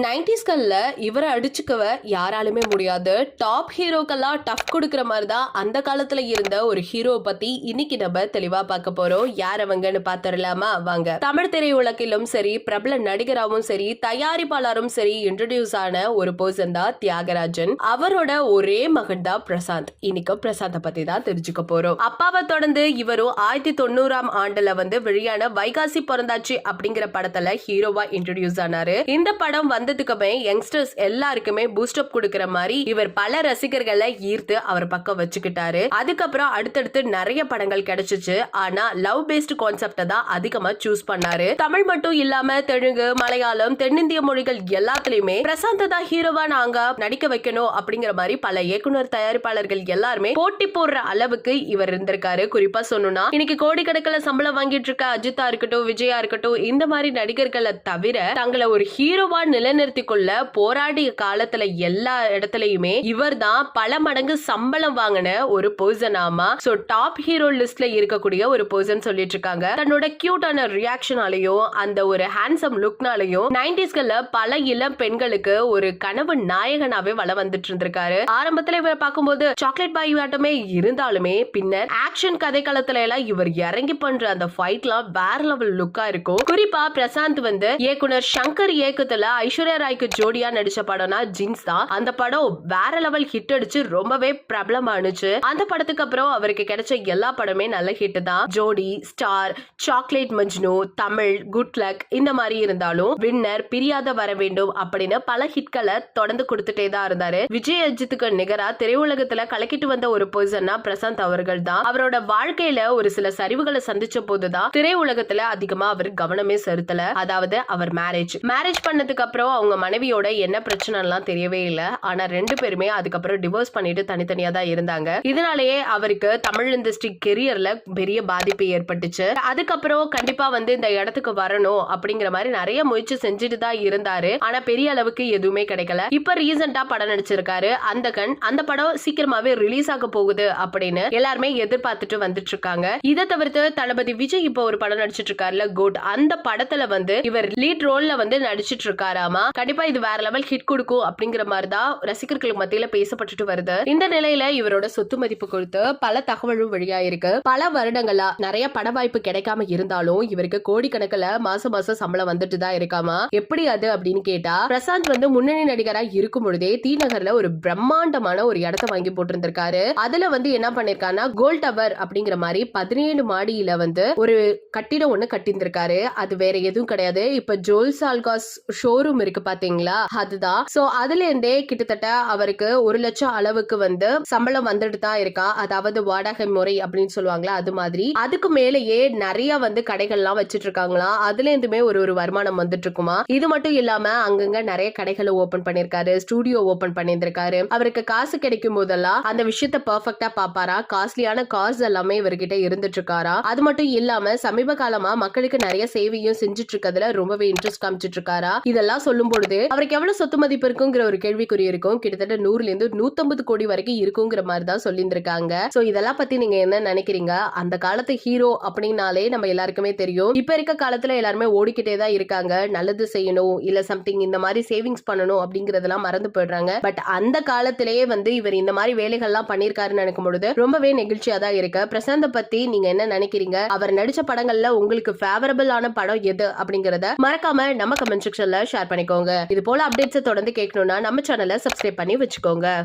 நைன்டிஸ்கல்ல இவரை அடிச்சுக்கவ யாராலுமே முடியாது. டாப் ஹீரோக்கெல்லாம் டஃப் கொடுக்குற மாதிரி தான் அந்த காலத்துல இருந்த ஒரு ஹீரோ பத்தி இன்னைக்கு நம்ம தெளிவா பார்க்க போறோம். யார் அவங்கன்னு பார்த்துடலாமா? வாங்க. தமிழ் திரையுலகிலும் சரி பிரபல நடிகராவும் சரி தயாரிப்பாளரும் சரி இன்ட்ரடியூஸ் ஆன ஒரு பர்சன் தான் தியாகராஜன். அவரோட ஒரே மகன் தான் பிரசாந்த். இன்னைக்கு பிரசாந்த பத்தி தான் தெரிஞ்சுக்க போறோம். அப்பாவை தொடர்ந்து இவரும் ஆயிரத்தி தொண்ணூறாம் ஆண்டுல வந்து வெளியான வைகாசி பிறந்தாச்சு அப்படிங்கிற படத்துல ஹீரோவா இன்ட்ரடியூஸ் ஆனாரு. இந்த படம் வந்ததுக்குமே யங்ஸ்டர்ஸ் எல்லாருக்குமே பூஸ்டப் கொடுக்கிற மாதிரி இவர் பல ரசிகர்களை ஈர்த்து அவர் பக்கம் வச்சுக்கிட்டாரு. அதுக்கப்புறம் அடுத்தடுத்து நிறைய படங்கள் கிடைச்சிச்சு. ஆனா லவ் பேஸ்ட் கான்செப்ட தான் அதிகமா சூஸ் பண்ணாரு. தமிழ் மட்டும் இல்லாம தெலுங்கு மலையாளம் தென்னிந்திய மொழிகள் எல்லாத்துலயுமே பிரசாந்த் தான் ஹீரோவா நாங்க நடிக்க வைக்கணும் அப்படிங்கிற மாதிரி பல இயக்குனர் தயாரிப்பாளர்கள் எல்லாருமே போட்டி போடுற அளவுக்கு இவர் இருந்திருக்காரு. குறிப்பா சொல்லணும்னா இன்னைக்கு கோடிக்கணக்கில் சம்பளம் வாங்கிட்டு இருக்க அஜித்தா இருக்கட்டும் விஜயா இருக்கட்டும் இந்த மாதிரி நடிகர்களை தவிர தங்களை ஒரு ஹீரோவா நிலைநிறுத்திக் கொள்ள போராடிய காலத்துல எல்லா இடத்துலயுமே இவர் தான் பல மடங்கு சம்பளம் வாங்கின ஒரு பர்சன் ஆமா. சோ டாப் ஹீரோ லிஸ்ட்ல இருக்கக்கூடிய ஒரு பர்சன் சொல்லிட்டு இருக்காங்க. தன்னோட கியூட்டான ரியாக்ஷனாலையும் அந்த ஒரு ஹேண்ட்ஸம் லுக்னாலையும் நைன்டிஸ்கள்ல பல இளம் பெண்களுக்கு ஒரு கனவு நாயகனாவே வள வந்துட்டு இருந்திருக்காரு. ஆரம்பத்துல இவரை பார்க்கும்போது சாக்லேட் பாய் ஆட்டமே இருந்தாலுமே பின்னர் ஆக்ஷன் கதைக்களத்துல எல்லாம் இவர் இறங்கி பண்ற அந்த ஃபைட்லாம் வேற லெவல் லுக்கா இருக்கும். குறிப்பா பிரசாந்த் வந்து இயக்குனர் சங்கர் இயக்கத்துல ஐஸ்வர்யா ராய்க்கு ஜோடியா நடிச்ச படம்னா ஜீன்ஸ் தான். அந்த படம் வேற லெவல் ஹிட் அடிச்சு ரொம்பவே பிரபலமானுச்சு அந்த படத்துக்கு அப்புறம் அவருக்கு கிடைச்ச எல்லா படமே நல்ல ஹிட் தான். Jodi star chocolate Majnu Tamil good luck இந்த மாதிரி இருந்தாலும் வின்னர் பிரியாத வர வேண்டும் அப்படின்னு பல ஹிட்களை தொடர்ந்து கொடுத்துட்டே தான் இருந்தாரு. விஜய் அஜித்துக்கு நிகரா திரையுலகத்துல கலக்கிட்டு வந்த ஒரு பர்சன்னா பிரசாந்த் அவர்கள் தான். அவரோட வாழ்க்கையில ஒரு சில சரிவுகளை சந்திச்ச போதுதான் திரையுலகத்துல அதிகமா அவர் கவனமே செலுத்தல. அதாவது அவர் மேரேஜ் மேரேஜ் பண்ணதுக்கு அப்புறம் அவங்க மனைவியோட என்ன பிரச்சனைலாம் தெரியவே இல்ல. ஆனா ரெண்டு பேருமே அதுக்கப்புறம் டிவோர்ஸ் பண்ணிட்டு தனித்தனியா தான் இருந்தாங்க. இதனாலேயே அவருக்கு தமிழ் இண்டஸ்ட்ரி கெரியர்ல பெரிய பாதிப்பு ஏற்பட்டுச்சு. அதுக்கப்புறம் கண்டிப்பா வந்து இந்த இடத்துக்கு வரணும் அப்படிங்கிற மாதிரி நிறைய முயற்சி செஞ்சுட்டு தான் இருந்தாரு. ஆனா பெரிய அளவுக்கு எதுவுமே கிடைக்கல. இப்ப ரீசெண்டா படம் நடிச்சிருக்காரு அந்த கண். அந்த படம் சீக்கிரமாவே ரிலீஸ் ஆக போகுது அப்படின்னு எல்லாருமே எதிர்பார்த்துட்டு வந்துட்டு இருக்காங்க. இதை தவிர்த்து தளபதி விஜய் இப்போ ஒரு படம் நடிச்சிட்டு இருக்காருல குட் அந்த படத்துல வந்து இவர் லீட் ரோல்ல வந்து நடிச்சிட்டு இருக்காராமா. கண்டிப்பா இது வேற லெவல் ஹிட் கொடுக்கும் அப்படிங்கிற மாதிரி தான் ரசிகர்களுக்கு மத்தியில பேசப்பட்டுட்டு வருது. இந்த நிலையில இவரோட சொத்து மதிப்பு குறித்து பல தகவலும் வெளியாயிருக்கு. பல வருடங்களா நிறைய பட வாய்ப்பு கிடைக்காம இருந்தாலும் இவருக்கு கோடிக்கணக்கில் மாசம் மாசம் சம்பளம் வந்துட்டு தான் இருக்காமா? எப்படி அது அப்படின்னு கேட்டா பிரசாந்த் வந்து முன்னணி நடிகரா இருக்கும் பொழுதே டி நகர்ல ஒரு பிரம்மாண்டமான ஒரு இடத்த வாங்கி போட்டிருந்திருக்காரு. அதுல வந்து என்ன பண்ணிருக்காருன்னா கோல் டவர் அப்படிங்கிற மாதிரி பதினேழு மாடியில வந்து ஒரு கட்டிடம் ஒண்ணு கட்டியிருந்திருக்காரு. அது வேற எதுவும் கிடையாது. இப்ப ஜோல் சால்காஸ் ஷோரூம் இருக்கு பாத்தீங்களா? அதுதான். சோ அதுல இருந்தே கிட்டத்தட்ட அவருக்கு ஒரு லட்சம் அளவுக்கு வந்து சம்பளம் வந்துட்டு தான் இருக்கா. அதாவது வாடகை முறை அப்படின்னு சொல்லுவாங்களா அது மாதிரி. அதுக்கு மேலேயே நிறைய வந்து கடைகள்லாம் வச்சிட்டு இருக்காங்களாம் அதுல இருந்துமே ஒரு ஒரு வருமானம் வந்துட்டு இருக்குமா இது மட்டும் இல்லாம அங்கங்க நிறைய கடைகளை ஓபன் பண்ணிருக்காரு ஸ்டூடியோ ஓபன் பண்ணியிருந்திருக்காரு. அவருக்கு காசு கிடைக்கும் போதெல்லாம் அந்த விஷயத்த பர்ஃபெக்டா பாப்பாரா? காஸ்ட்லியான கார்ஸ் எல்லாமே இவர்கிட்ட இருந்துட்டு இருக்காரா அது மட்டும் இல்லாம சமீப காலமா மக்களுக்கு நிறைய சேவையும் செஞ்சுட்டு இருக்கிறதுல ரொம்பவே இன்ட்ரெஸ்ட் காமிச்சிட்டு இருக்காரா இதெல்லாம் சொல்லும் பொழுது அவருக்கு எவ்வளவு சொத்து மதிப்பு இருக்குங்கிற ஒரு கேள்விக்குறி இருக்கும். கிட்டத்தட்ட நூறுல இருந்து நூத்தம்பது கோடி வரைக்கும் இருக்குங்கிற மாதிரி தான் சொல்லியிருந்திருக்காங்க. சோ இதெல்லாம் பத்தி நீங்க என்ன நினைக்கிறீங்க? அந்த காலத்து ஹீரோ அப்படின்னாலே நம்ம எல்லாருக்குமே தெரியும். இப்ப இருக்க காலத்துல எல்லாருமே ஓடிக்கிட்டே தான் இருக்காங்க. நல்லது செய்யணும் இல்ல சம்திங் இந்த மாதிரி சேவிங்ஸ் பண்ணணும் அப்படிங்கறதெல்லாம் மறந்து போயிடுறாங்க. பட் அந்த காலத்திலேயே வந்து இவர் இந்த மாதிரி வேலைகள்லாம் பண்ணிருக்காருன்னு நினைக்கும் பொழுது ரொம்பவே நெகிழ்ச்சியா தான் இருக்கு. பிரசாந்த பத்தி நீங்க என்ன நினைக்கிறீங்க? அவர் நடிச்ச படங்கள்ல உங்களுக்கு ஃபேவரபிளான படம் எது அப்படிங்கறத மறக்காம நம்ம கமெண்ட் செக்ஷன்ல ஷேர் பண்ணிக்கோங்க இது போல அப்டேட்ஸ் தொடர்ந்து கேட்கணும்னா நம்ம சேனலை சப்ஸ்கிரைப் பண்ணி வச்சுக்கோங்க.